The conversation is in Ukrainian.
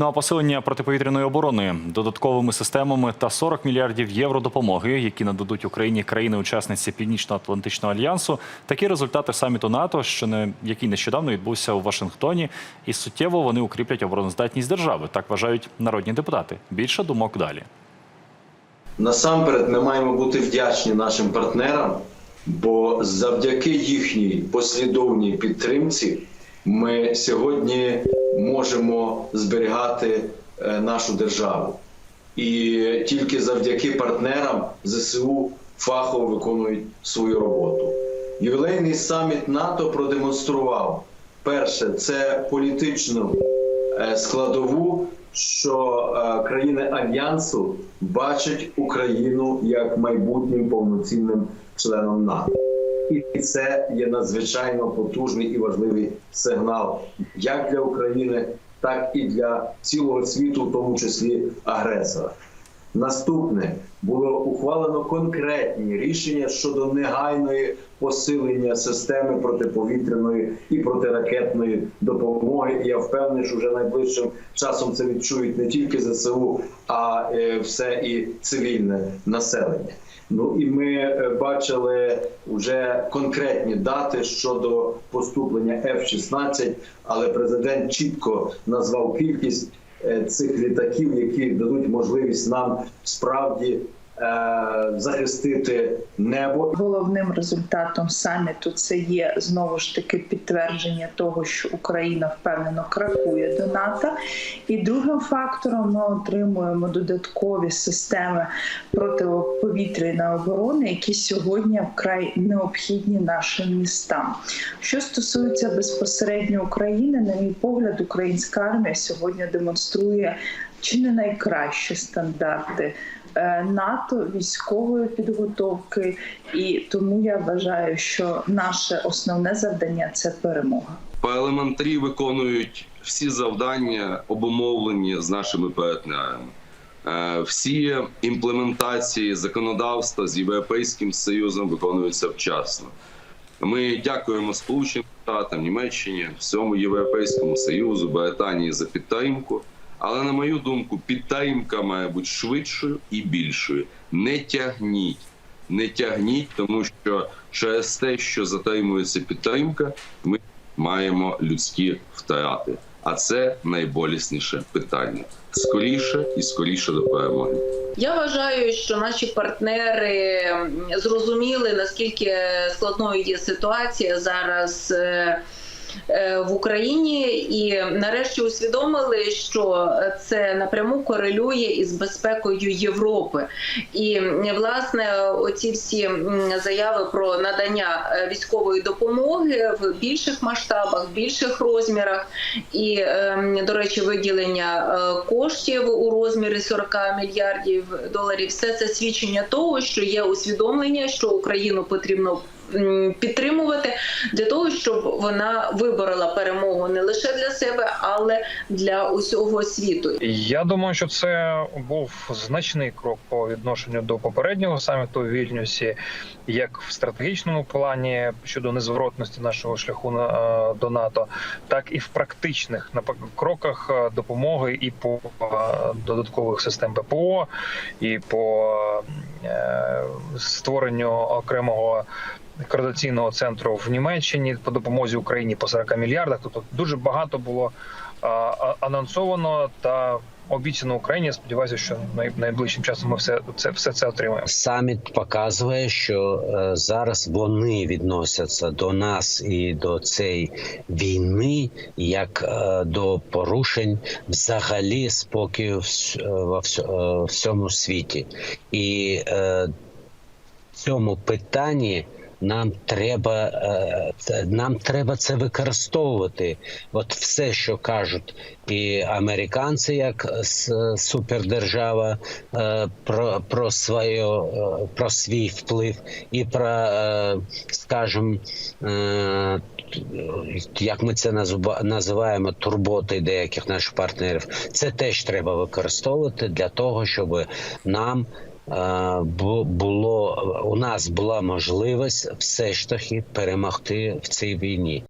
Ну а посилення протиповітряної оборони додатковими системами та 40 мільярдів євро допомоги, які нададуть Україні країни-учасниці Північно-Атлантичного альянсу. Такі результати саміту НАТО, що не який нещодавно відбувся у Вашингтоні, і суттєво вони укріплять обороноздатність держави. Так вважають народні депутати. Більше думок далі. Насамперед, ми маємо бути вдячні нашим партнерам, бо завдяки їхній послідовній підтримці ми сьогодні можемо зберігати е, нашу державу. І тільки завдяки партнерам ЗСУ фахово виконують свою роботу. Ювілейний саміт НАТО продемонстрував перше це політичну е, складову, що е, країни альянсу бачать Україну як майбутнім повноцінним членом НАТО. І це є надзвичайно потужний і важливий сигнал як для України, так і для цілого світу, в тому числі агресора. Наступне було ухвалено конкретні рішення щодо негайної посилення системи протиповітряної і протиракетної допомоги. І я впевнений, що вже найближчим часом це відчують не тільки ЗСУ, а е, все і цивільне населення. Ну і ми е, бачили вже конкретні дати щодо поступлення F-16, але президент чітко назвав кількість е, цих літаків, які дадуть можливість нам справді захистити небо Головним результатом саміту це є знову ж таки підтвердження того, що Україна впевнено крокує до НАТО. І другим фактором ми отримуємо додаткові системи протиповітряної оборони, які сьогодні вкрай необхідні нашим містам. Що стосується безпосередньо України, на мій погляд, українська армія сьогодні демонструє чи не найкращі стандарти е, НАТО військової підготовки, і тому я вважаю, що наше основне завдання це перемога. По елементарі виконують всі завдання, обумовлені з нашими партнерами. Е, Всі імплементації законодавства з Європейським Союзом виконуються вчасно. Ми дякуємо Сполученим Штатам, Німеччині, всьому Європейському Союзу, Британії за підтримку. Але на мою думку, підтримка має бути швидшою і більшою. Не тягніть, не тягніть, тому що через те, що затримується підтримка, ми маємо людські втрати. А це найболісніше питання. Скоріше і скоріше до перемоги. Я вважаю, що наші партнери зрозуміли наскільки складною є ситуація зараз. Е, В Україні і нарешті усвідомили, що це напряму корелює із безпекою Європи, і власне оці всі заяви про надання е, військової допомоги в більших масштабах, в більших розмірах, і ем, до речі, виділення е, коштів у розмірі 40 мільярдів доларів. Все це свідчення того, що є усвідомлення, що Україну потрібно підтримувати для того, щоб вона виборола перемогу не лише для себе, але для усього світу. Я думаю, що це був значний крок по відношенню до попереднього саміту у Вільнюсі, як в стратегічному плані щодо незворотності нашого шляху на е, до НАТО, так і в практичних кроках е, допомоги і по е, додаткових систем ППО, і по створенню окремого. Координаційного центру в Німеччині по допомозі Україні по 40 мільярдах. Тобто дуже багато було анонсовано та обіцяно Україні. Сподіваюся, що най- найближчим часом ми все це все це отримаємо. Саміт показує, що е, зараз вони відносяться до нас і до цієї війни як е, до порушень взагалі спокою вс- е, всьому світі, і в цьому питанні. Нам треба е, нам треба це використовувати. От все, що кажуть і американці, як супердержава, е, про, про своє е, про свій вплив і про, е, скажімо, е, як ми це називаємо турботи деяких наших партнерів. Це теж треба використовувати для того, щоб нам е, було у нас була можливість все ж таки перемогти в цій війні.